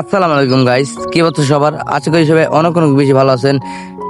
আসসালামু আলাইকুম গাইস কি বলছো সবার? আশা করি সবাই অনেক অনেক বেশি ভালো আছেন।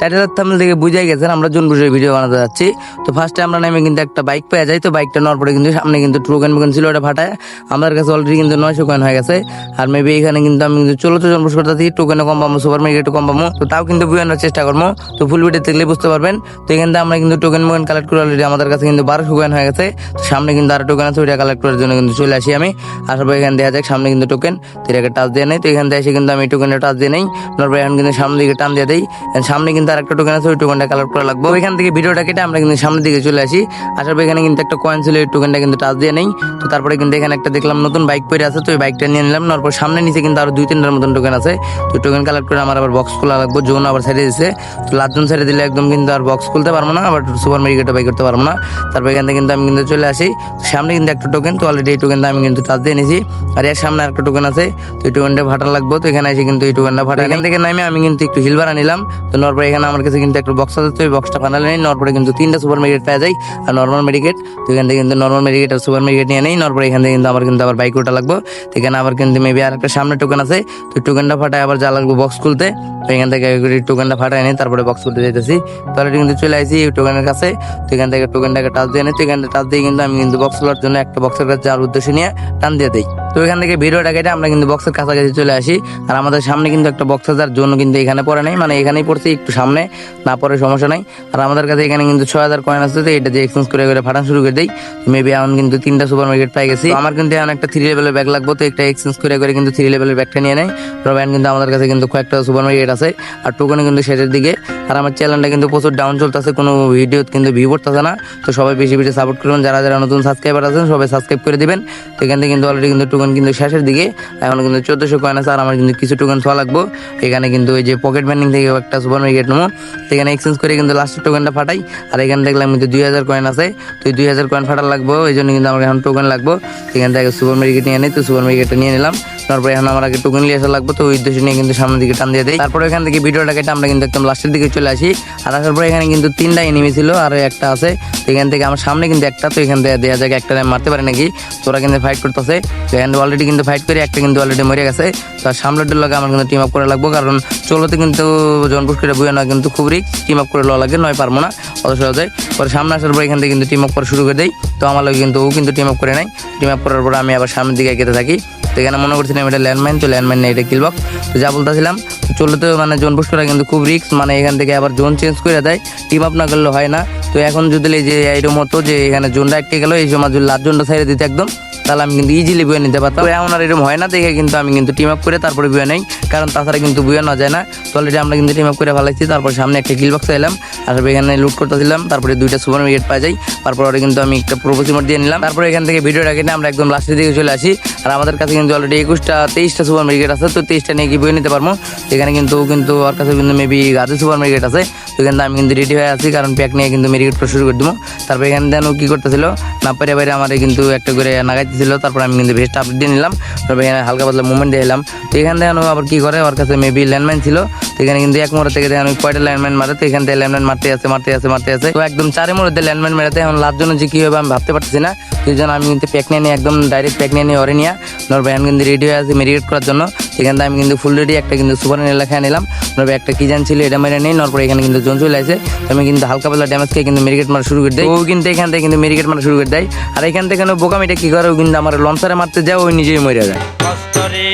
টাইটেলের থামলে থেকে বুঝাই গেছেন, আমরা জুন বুঝে ভিডিও বানাতে যাচ্ছি। তো ফার্স্টে আমরা নেমে কিন্তু একটা বাইক পেয়ে যাই। তো বাইকটা নেওয়ার পরে কিন্তু সামনে কিন্তু ট্রুকেন বুকেন ছিল, ওটা ফাটায়। আমাদের কাছে অলরেডি কিন্তু নয়শো কয়েন হয়ে গেছে। আর মেবি এখানে কিন্তু আমি কিন্তু চলো তো জন্মস করতেছি। টোকেনে কম পাবো সুপার মার্কেটে কম পাবো। তো তাও কিন্তু বুঝানোর চেষ্টা করব। তো ফুল ভিডিও দেখলে বুঝতে পারবেন। তো এখান থেকে আমরা কিন্তু টোকেন মোকেন কালেক্ট করে অলরেডি আমাদের কাছে কিন্তু বারোশো কয়েন হয়ে গেছে। তো সামনে কিন্তু আরও টোকেন আছে, ওইটা কালেক্ট করার জন্য কিন্তু চলে আসি আমি। আসার পর এখানে দেখা যাক, সামনে কিন্তু টোকেন তো এটাকে টাচ দিয়ে নেই। তো এখান থেকে এসে কিন্তু আমি টোকেনটা টাচ দিয়ে নেই। তারপর এখন কিন্তু সামনে দিকে টান দিয়ে And সামনে কিন্তু আরেকটা টোকেন আছে, ওই টোকেনটা কালেক্ট করা লাগবে ওইখান থেকে ভিডিওটা কেটে আমরা কিন্তু সামনের দিকে চলে আসি। আসার পর এখানে কিন্তু একটা কয়েন ছিল ওই টোকেনটা কিন্তু টাচ দিয়ে নেই। তো তারপরে কিন্তু এখানে একটা দেখলাম নতুন বাইক পরে আছে, তো ওই বাইকটা নিয়ে নিলাম। তারপর সামনে নিচে কিন্তু আরও দুই, তিনটার মতন টোকেন আছে। তো টোকেন কালেক্ট করে আমার আবার বক্স খোলা লাগবে জোন আবার ছেড়ে দিচ্ছে তো লাস্টজন ছেড়ে দিলে একদম কিন্তু আর বক্স খুলতে পারব না, আবার সুপার মার্কেটে বাই করতে পারব না। তারপর এখান থেকে কিন্তু আমি কিন্তু চলে আসি। সামনে কিন্তু একটা টোকেন তো অলরেডি এই টোকেনটা আমি কিন্তু টাচ দিয়ে নিয়েছি। আর এর সামনে একটা টোকেন আছে, তো এই টোকেনটা ফাটা লাগবে। তো এখানে এসে কিন্তু এই টোকেনটা ফাটা এখান থেকে নামে আমি কিন্তু একটু হিল ভাড়া নিলাম। তো নরপর এখানে আমার কাছে কিন্তু একটা বক্স আছে, তো এই বক্সটা ফাটালে নেই নরপরে কিন্তু তিনটা সুপার মার্কেট পেয়ে যাই আর নর্মাল মেডিকেট তো এখান থেকে কিন্তু নর্মাল মেডিকেট আর সুপার মার্কেট নিয়ে নেই নরপরে এখান থেকে কিন্তু আমার কিন্তু আবার বাইক ওটা লাগবে। তো এখানে আবার কিন্তু মেবি আর একটা সামনে টোকেন আছে, তো টোকেনটা ফাটায় আবার যা লাগবে বক্স খুলতে, তো এখান থেকে টোকেনটা ফাটায় নিই তারপরে বক্স খুলতে যাইতেছি। তো অলরেডি কিন্তু চলে আসি এই টোকেনের কাছে, তো এখান থেকে টোকেনটাকে টাচ দিয়ে নিই, তো এখান থেকে টাচ দিয়ে কিন্তু আমি কিন্তু বক্স খোলার জন্য একটা বক্সের কাছে যাওয়ার উদ্দেশ্য নিয়ে টান দিয়ে দিই। তো এখান থেকে ভিডিওটা কেটে আমরা কিন্তু বক্সের কাছাকাছি চলে আসি। আর আমাদের সামনে কিন্তু একটা বক্স যার জন্য কিন্তু এখানে পড়ে নাই। মানে এখানেই পড়ছে, একটু সামনে, না পড়ে সমস্যা নাই। আর আমাদের কাছে এখানে কিন্তু ছয় হাজার কয়েন আছে এটা যে এক্সচেঞ্জ করে করে ফাটান শুরু করে দিই। মেবি এখন কিন্তু তিনটা সুপার মার্কেট পাই গেছি। আমার কিন্তু এখন একটা থ্রি লেভেলের ব্যাগ লাগবো, তো একটা এক্সচেঞ্জ করে করে কিন্তু থ্রি লেভেলের ব্যাগটা নিয়ে নেয় তবে কিন্তু আমাদের কাছে কিন্তু কয়েকটা সুপার মার্কেট আছে। আর টোকেন কিন্তু শেষের দিকে। আর আমার চ্যানেলটা কিন্তু প্রচুর ডাউন চলতেছে, কোনো ভিডিও কিন্তু ভিউ পড়তেছে না। তো সবাই বেশি বেশি সাপোর্ট করবেন যারা যারা নতুন সাবস্ক্রাইবার আছেন, সবাই সাবস্ক্রাইব করে দিবেন। তো এখান থেকে কিন্তু অলরেডি কিন্তু টোকেন কিন্তু শেষের দিকে, এখন কিন্তু চোদ্দশো কয়েন আছে, আর আমার কিন্তু কিছু টোকেন থোয়া লাগবো। এখানে কিন্তু ওই যে পকেট ব্যান্ডিং থেকে একটা সুপার মার্কেট নেব। সেখানে এক্সচেঞ্জ করে কিন্তু লাস্টের টোকেনটা ফাটাই, আর এখানে দেখলাম কিন্তু দুই হাজার কয়েন আছে। তো দুই হাজার কয়েন ফাটা লাগবো, এই জন্য কিন্তু আমার এখন টোকেন লাগবো। এখান থেকে সুপার মার্কেট নিয়ে নিই, তো সুপার মার্কেটটা নিয়ে নিলাম। তারপরে এখন আমার আগে টোকেন নিয়ে আসা লাগবে, তো ওই উদ্দেশ্য নিয়ে কিন্তু সামনের দিকে টান দিয়ে দেয় তারপরে এখান থেকে ভিডিওটা কেটে আমরা কিন্তু একদম লাস্টের দিকে চলে আসি। আর আসার পরে এখানে কিন্তু তিনটা এনিমি ছিল, আর একটা আছে। তো এখান থেকে আমার সামনে কিন্তু একটা, তো এখান থেকে দেওয়া জায়গায় একটা মারতে পারে নাকি। তোরা কিন্তু ফাইট করতেছে। তো এখানে অলরেডি কিন্তু ফাইট করে, একটা কিন্তু অলরেডি মরে গেছে। তো আর সামনের লোক আমার কিন্তু টিম আপ করে লাগবো, কারণ চলোতে কিন্তু জনপুর করে বইয়া না কিন্তু খুব রিক্স টিম আপ করে লওয়া লাগে, নয় পারব না অত সহজে পরে সামনে আসার পর এখান থেকে কিন্তু টিম আপ করা শুরু করে দেয় তো আমার লোক কিন্তু ও কিন্তু টিম আপ করে নাই। টিম আপ করার পর আমি আবার সামনের দিকে এগিয়ে থাকি। তো এখানে মনে করছিলাম এটা ল্যান্ডমাইন তো ল্যান্ডমাইন নেই, এটা কিলবক্স তো যা বলতেছিলাম, চলে তো মানে জোন পুশ করা কিন্তু খুব রিস্ক মানে এখান থেকে আবার জোন চেঞ্জ করে দেয়। টিম আপ না করলে হয় না। তো এখন যদি এই যে এইরকম হতো যে এখানে জোনটা একটি গেল, এই সময় যদি লাস্ট জোনটা ছেড়ে দিতে একদম, তাহলে আমি কিন্তু ইজিলি বুয়ে নিতে পারতাম। তো এখন আর এরকম হয় না, দেখে কিন্তু আমি কিন্তু টিম আপ করে তারপরে বুয়ে নেই, কারণ তাছাড়া কিন্তু বুয়ে না যায় না। তো অলরেডি আমরা কিন্তু টিম আপ করে ফেলাইছি, তারপর সামনে একটা কিল বক্স এলাম, আর এখানে লুট করতেছিলাম, তারপরে দুইটা সুপার মার্কেট পাই যাই তারপর কিন্তু আমি একটা প্রোপোজিমর দিয়ে নিলাম। তারপরে এখান থেকে ভিডিওটা কেটে আমরা একদম লাস্টের দিকে চলে আসি, আর আমাদের কাছে কিন্তু অলরেডি একুশটা, তেইশটা সুপার মার্কেট আছে, তো তেইশটা নিয়ে কি বই নিতে পারব? এখানে কিন্তু কিন্তু ওর কাছে কিন্তু মেবি গাজী সুপার মার্কেট আছে। তো কিন্তু আমি কিন্তু রেডি হয়ে আছি, কারণ প্যাক নিয়ে কিন্তু মেরিকেট শুরু করে দেবো। তারপর এখানে দেন ও কি করতেছিল, না পারে বাইরে আমার কিন্তু একটা করে নাগাইতেছিল, তারপর আমি কিন্তু ভেস্ট আপডেট দিয়ে নিলাম, তারপর এখানে হালকা পাতলা মুভমেন্ট দিয়ে এলাম। তো এখান থেকে আবার কি করে, ওর কাছে মেবি ল্যান্ডমাইন ছিল, তো এখানে কিন্তু এক মোড় থেকে দেখেন কয়টা ল্যান্ডমাইন মারে, তো এখান থেকে ল্যান্ডমাইন মারতে আছে মারতে আছে মারতে আছে। তো একদম চারে মোড়ে ল্যান্ডমাইন মেরাতে এখন লাভ জন্য যে কি হবে আমি ভাবতে পারতেছি না সেই জন্য আমি কিন্তু প্যাক নিয়ে একদম ডাইরেক্ট প্যাক নিয়ে ওরে নিয়ে নরবে আমি কিন্তু রেডি হয়ে আছি মেরিকেট করার জন্য। এখান থেকে আমি কিন্তু ফুল রেডি একটা কিন্তু সুপার লেখা নিলাম নরবে একটা কি জান ছিল এটা মেরে নেই নরপর এখানে কিন্তু জোন চলে আসে, আমি কিন্তু হালকা পাতলা ড্যামেজ খেয়ে কিন্তু মেরিকেট মারা শুরু করে দেয় ও কিন্তু এখান থেকে কিন্তু মেরিকেট মারা শুরু করে দেয়। আর এখান থেকে বোকামিটা কি করে, ও কিন্তু আমার লঞ্চারে মারতে যায় ওই নিজেই মরে যায়। কষ্ট রে,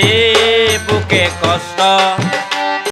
বুকে কষ্ট।